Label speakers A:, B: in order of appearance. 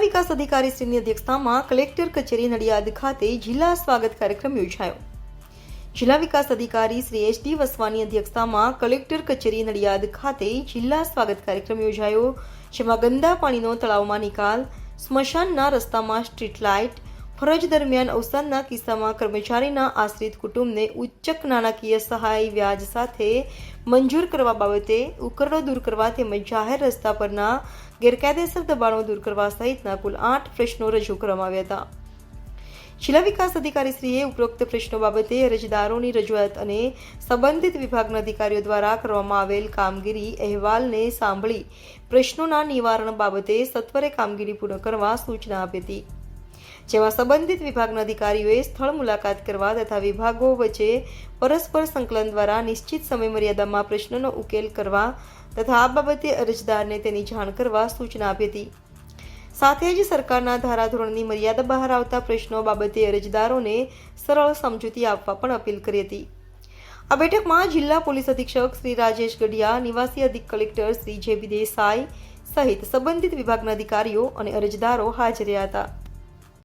A: વિકાસ અધિકારીશ્રીની અધ્યક્ષતામાં કલેક્ટર કચેરી નડિયાદ ખાતે જિલ્લા સ્વાગત કાર્યક્રમ યોજાયો. જિલ્લા વિકાસ અધિકારી શ્રી એચ ડી વસવાની અધ્યક્ષતામાં કલેક્ટર કચેરી નડિયાદ ખાતે જિલ્લા સ્વાગત કાર્યક્રમ યોજાયો, જેમાં ગંદા પાણીનો તળાવમાં નિકાલ, સ્મશાનના રસ્તામાં સ્ટ્રીટ લાઇટ ફરજ દરમિયાન અવસાનના કિસ્સામાં કર્મચારીના આશ્રિત કુટુંબને ઉચ્ચક નાણાકીય સહાય વ્યાજ સાથે મંજૂર કરવા બાબતે ઉકરડો દૂર કરવા તેમજ જાહેર રસ્તા પરના ગેરકાયદેસર દબાણો દૂર કરવા સહિતના કુલ આઠ પ્રશ્નો રજૂ કરવામાં આવ્યા હતા. જિલ્લા વિકાસ અધિકારીશ્રીએ ઉપરોક્ત પ્રશ્નો બાબતે અરજદારોની રજૂઆત અને સંબંધિત વિભાગના અધિકારીઓ દ્વારા કરવામાં આવેલ કામગીરી અહેવાલને સાંભળી પ્રશ્નોના નિવારણ બાબતે સત્વરે કામગીરી પૂર્ણ કરવા સૂચના આપી હતી. જેમાં સંબંધિત વિભાગના અધિકારીઓએ સ્થળ મુલાકાત કરવા તથા વિભાગો વચ્ચે પરસ્પર સંકલન દ્વારા નિશ્ચિત સમય મર્યાદામાં પ્રશ્નનો ઉકેલ કરવા તથા આ બાબતે અરજદારને તેની જાણ કરવા સૂચના આપી હતી. સાથે જ સરકારના ધારાધોરણની મર્યાદા બહાર આવતા પ્રશ્નો બાબતે અરજદારોને સરળ સમજૂતી આપવા પણ અપીલ કરી હતી. આ બેઠકમાં જિલ્લા પોલીસ અધિક્ષક શ્રી રાજેશ ગઢિયા, નિવાસી અધિક કલેક્ટર શ્રી જે બી દેસાઈ સહિત સંબંધિત વિભાગના અધિકારીઓ અને અરજદારો હાજર રહ્યા હતા.